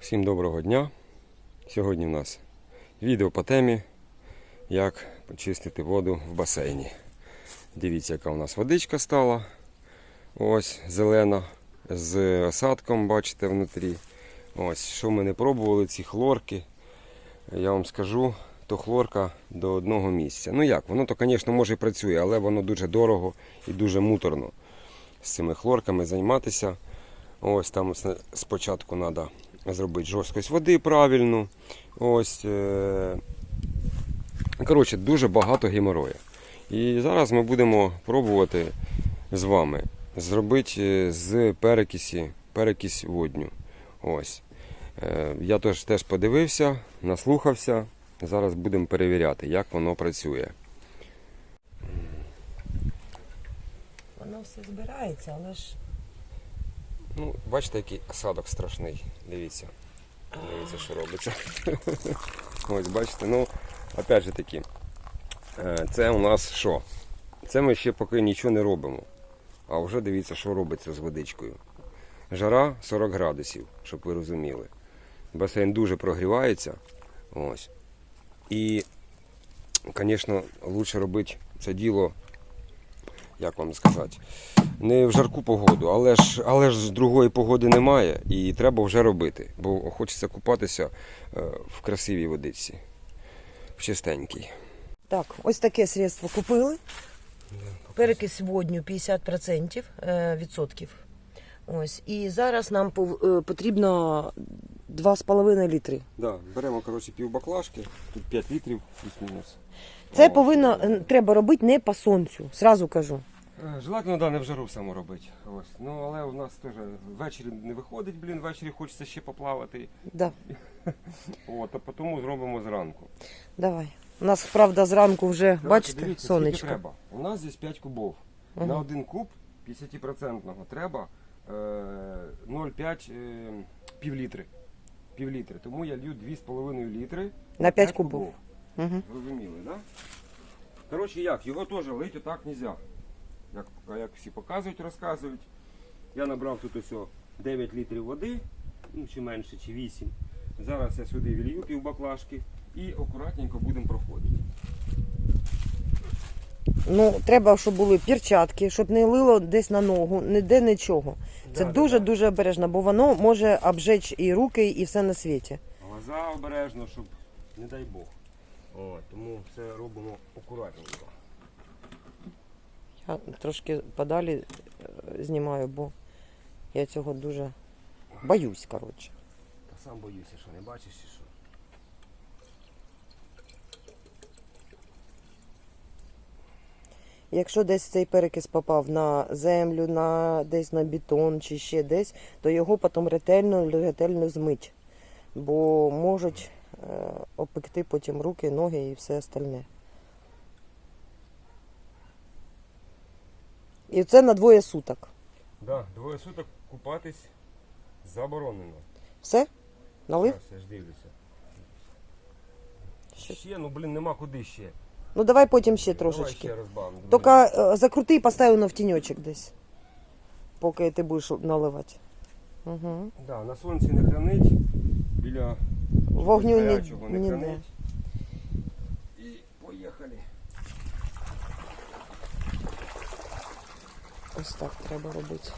Всім доброго дня. Сьогодні у нас відео по темі, як почистити воду в басейні. Дивіться, яка у нас водичка стала. Ось зелена з осадком, бачите, внутрі. Ось, що ми не пробували, ці хлорки. Я вам скажу, то хлорка до одного місця. Ну як, воно то, звісно, може і працює, але воно дуже дорого і дуже муторно з цими хлорками займатися. Ось там спочатку треба зробити жорсткость води правильну. Ось. е, Коротше, дуже багато геморою. І зараз ми будемо пробувати з вами зробити е, з перекисі, перекись водню. Ось. Е, Я теж, теж подивився, наслухався. Зараз будемо перевіряти, як воно працює. Воно все збирається, але ж Ну, бачите, який осадок страшний. Дивіться. Дивіться, що робиться. Ось, бачите, ну, опять же таки, е, це у нас що? Це ми ще поки нічого не робимо. А вже дивіться, що робиться з водичкою. Жара 40 градусів, щоб ви розуміли. Басейн дуже прогрівається. Ось. І, звісно, краще робити це діло, як вам сказати, не в жарку погоду, але ж, але ж другої погоди немає і треба вже робити, бо хочеться купатися е, в красивій водиці, в чистенькій. так, ось таке средство купили. Перекись водню 50% е, відсотків. Ось. І зараз нам е, потрібно 2,5 літри. Да, беремо коротше, пів баклажки, тут 5 літрів плюс-мінус. Це О. повинно е, треба робити не по сонцю, зразу кажу. Е, Желательно да, не в жару само робити. Ось. Ну, але у нас теж ввечері не виходить, блін, ввечері хочеться ще поплавати. Да, От, а тому зробимо зранку. давай. У нас, правда, зранку вже, Коротше, бачите, дивіться, скільки сонечко. треба. У нас здесь 5 кубов. Мгм. На один куб 50% треба е, 0,5 е, пів літри. Тому я лью 2,5 літри На 5 кубов. Угу. Зрозуміли, так? Да? Коротше, як, його теж лити отак не можна. Як, як всі показують, розказують. Я набрав тут ось 9 літрів води, ну чи менше, чи 8. Зараз я сюди вілью пів баклажки і акуратненько будемо проходити. Ну, треба, щоб були перчатки, щоб не лило десь на ногу, ніде нічого. Це Да, да, дуже-дуже обережно, бо воно може обжечь і руки, і все на світі. Глаза обережно, щоб не дай Бог. О, тому все робимо акуратненько. Я трошки подалі е, знімаю, бо я цього дуже боюсь, коротше. Та сам боюся, що не бачиш чи що. Якщо десь цей перекис попав на землю, на десь на бетон чи ще десь, то його потім ретельно, ретельно змить. Бо можуть опекти потім руки, ноги і все остальне. І це на двоє суток. Да, двоє суток купатись заборонено. Все? Налив? Зараз я ж дивлюся. Ще. Ще, ну блін, нема куди ще. Ну давай потім ще Давай трошечки. ще розбавимо. Тільки е, закрути і постав на в тіньочок десь, поки ти будеш наливати. Угу. Да, на сонці не хранить, біля Вогню ні, гарячого не ніде. хранить. І поїхали. Ось так треба робити.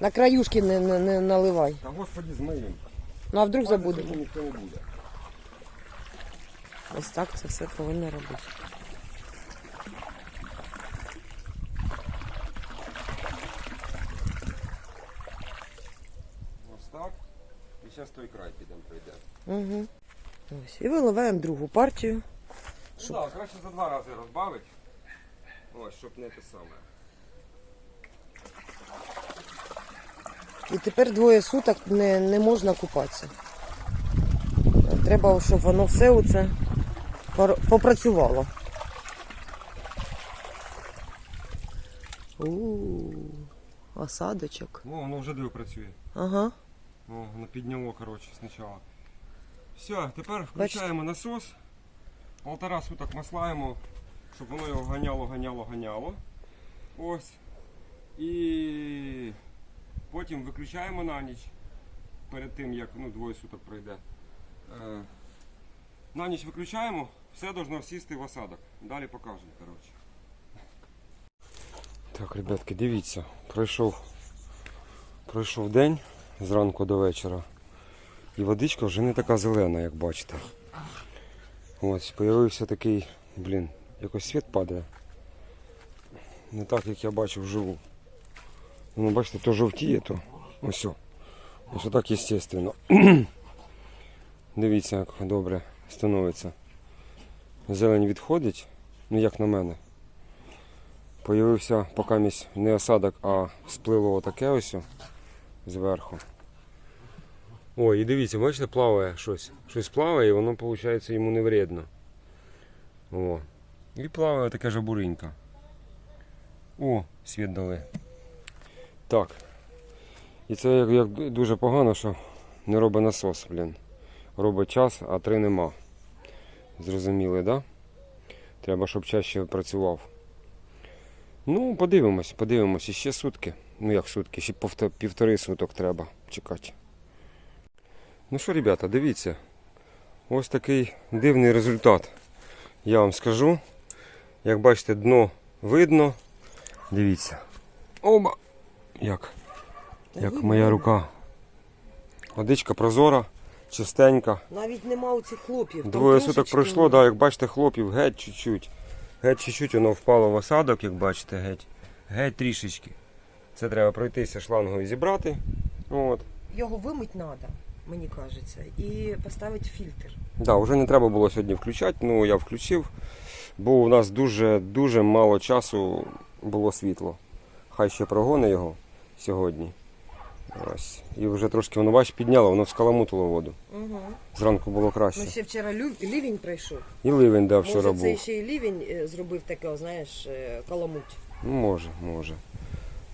На краюшки не, не, не наливай. Та господі змиємо. Ну а вдруг забудемо. ніхто не буде. Ось так це все повинно робити. Ось так. І зараз той край підемо пройде. Угу. Ось. І виливаємо другу партію. Ну так, краще за два рази розбавити. Ось, щоб не те саме. І тепер двоє суток не, не можна купатися. Треба, щоб воно все оце пор- попрацювало. У осадочок. Ну, воно вже диво працює. Ага. О, воно підняло, коротше, спочатку. Все, тепер включаємо насос. Полтора суток маслаємо, щоб воно його ганяло, ганяло, ганяло. Ось. І потім виключаємо на ніч. перед тим, як ну, двоє суток пройде. Е, на ніч виключаємо, все должно сісти в осадок. Далі покажемо, коротше. Так, ребятки, дивіться, пройшов, пройшов день зранку до вечора. І водичка вже не така зелена, як бачите. Ось, появився такий, блін, якось світ падає. Не так, як я бачив вживу. Ну, бачите, то жовтіє, то ось. Ось так естественно. Дивіться, як добре становиться. Зелень відходить, ну як на мене. Появився покамість не осадок, а сплило отаке ось зверху. Ой, і дивіться, бачите, плаває щось. Щось плаває і воно, виходить, йому не вредно. О. І плаває таке жабуринька. О, світ дали. Так. І це як, як дуже погано, що не робить насос, блін. Робить час, а три нема. Зрозуміли, да? Треба, щоб чаще працював. Ну, подивимось, подивимось. Іще сутки. Ну як сутки, ще півтори суток треба чекати. Ну що, ребята, дивіться. Ось такий дивний результат. Я вам скажу. Як бачите, дно видно. Дивіться. Оба! Як? Як моя рука. Водичка прозора, чистенька. Навіть нема оцих хлопів. Двоє суток пройшло, да, як бачите, хлопів геть чуть-чуть. Геть чуть-чуть воно впало в осадок, як бачите, геть. Геть трішечки. Це треба пройтися шлангою зібрати. От. Його вимить треба, мені кажеться, і поставити фільтр. Да, вже не треба було сьогодні включати, ну я включив, бо у нас дуже дуже мало часу було світло. Хай ще прогони його сьогодні. Ось. І вже трошки воно бач, підняло, воно скаламутило воду. Угу. Зранку було краще. Ну ще вчора лю- лівень прийшов. І ливень да, вчора Може, це ще й лівень е, зробив таке, знаєш, е, каламуть. Ну, може, може.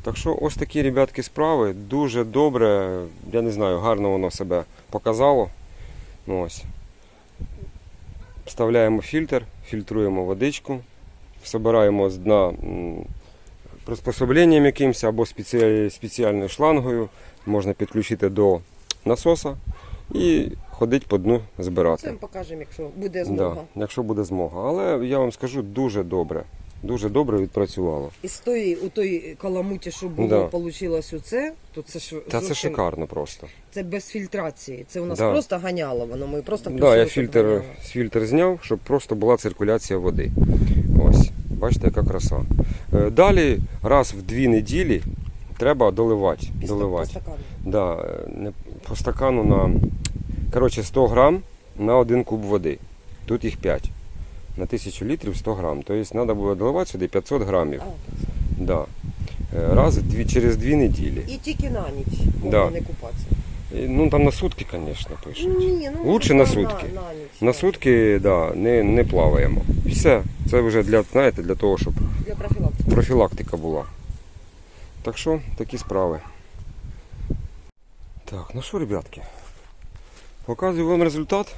Так що ось такі ребятки справи. Дуже добре, я не знаю, гарно воно себе показало. Ну, ось. Вставляємо фільтр, фільтруємо водичку, собираємо з дна м, приспособленням якимось або спеціаль- спеціальною шлангою. Можна підключити до насоса і ходити по дну збирати. Це ми покажемо, якщо буде змога. Да, якщо буде змога. Але я вам скажу дуже добре. Дуже добре відпрацювало. І з тої, у той каламуті, що було, Да. получилось оце, то це ж Та це шикарно просто. Це без фільтрації. Це у нас Да. просто ганяло воно. Ми просто включили, да, я фільтр, ганяло. фільтр зняв, щоб просто була циркуляція води. Ось, бачите, яка краса. Е, Далі раз в дві неділі треба доливати. Після- доливати. по стакану. Да, е, не, по стакану на коротше, 100 грам на один куб води. Тут їх 5. На 1000 літрів 100 грам. Тобто треба було доливати сюди 500 грамів. Да. Е, Раз дві, через дві неділі. І тільки на ніч можна Да. не купатися. Ну там на сутки, звісно, пишуть. Ні, ну Лучше на, сутки. На, ніч, На так. сутки да, не, не плаваємо. Все. Це вже для, знаєте, для того, щоб Для профілактики. профілактика була. Так що, такі справи. Так, ну що, ребятки, показую вам результат.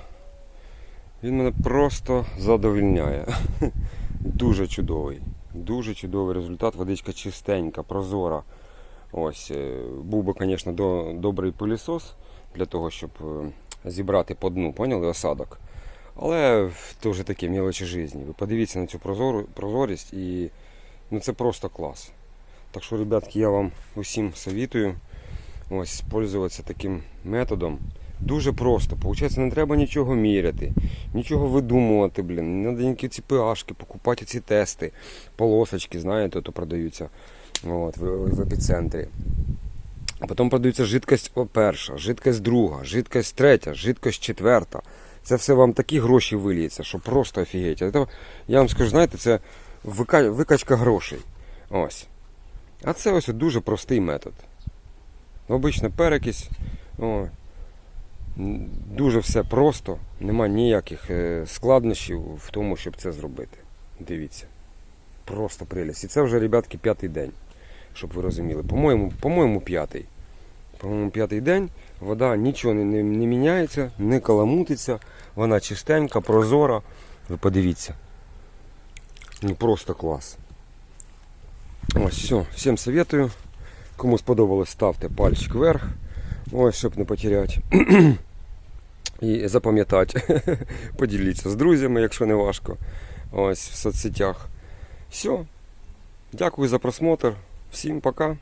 Він мене просто задовільняє. Дуже чудовий. Дуже чудовий результат. Водичка чистенька, прозора. Ось, е, був би, звісно, до, добрий пилісос для того, щоб е, зібрати по дну, поняли, осадок. Але це вже таке мелочі житті. Ви подивіться на цю прозору, прозорість і ну, це просто клас. Так що, ребятки, я вам усім советую ось, пользуватися таким методом. Дуже просто. Получається, не треба нічого міряти, нічого видумувати, блін. Не треба ніякі ці pH, покупати ці тести, полосочки, знаєте, то продаються от, в, в епіцентрі. А потім продаються жидкость перша, жидкость друга, жидкость третя, жидкость четверта. Це все вам такі гроші виліється, що просто офігеть. Це, Я вам скажу, знаєте, це викачка грошей. Ось. А це ось дуже простий метод. Обична перекись. О, дуже все просто, нема ніяких е, складнощів в тому, щоб це зробити. Дивіться. Просто прелість. І це вже, ребятки, п'ятий день, щоб ви розуміли. По-моєму, по-моєму, п'ятий. По-моєму, п'ятий день. Вода нічого не, не, не міняється, не каламутиться. Вона чистенька, прозора. Ви подивіться. Ну просто клас. Ось, все, всім советую. Кому сподобалось, ставте пальчик вверх. Ось, щоб не потеряти. І запам'ятати. Поділіться з друзями, якщо не важко. Ось в соцсетях. Все. Дякую за просмотр. Всім пока.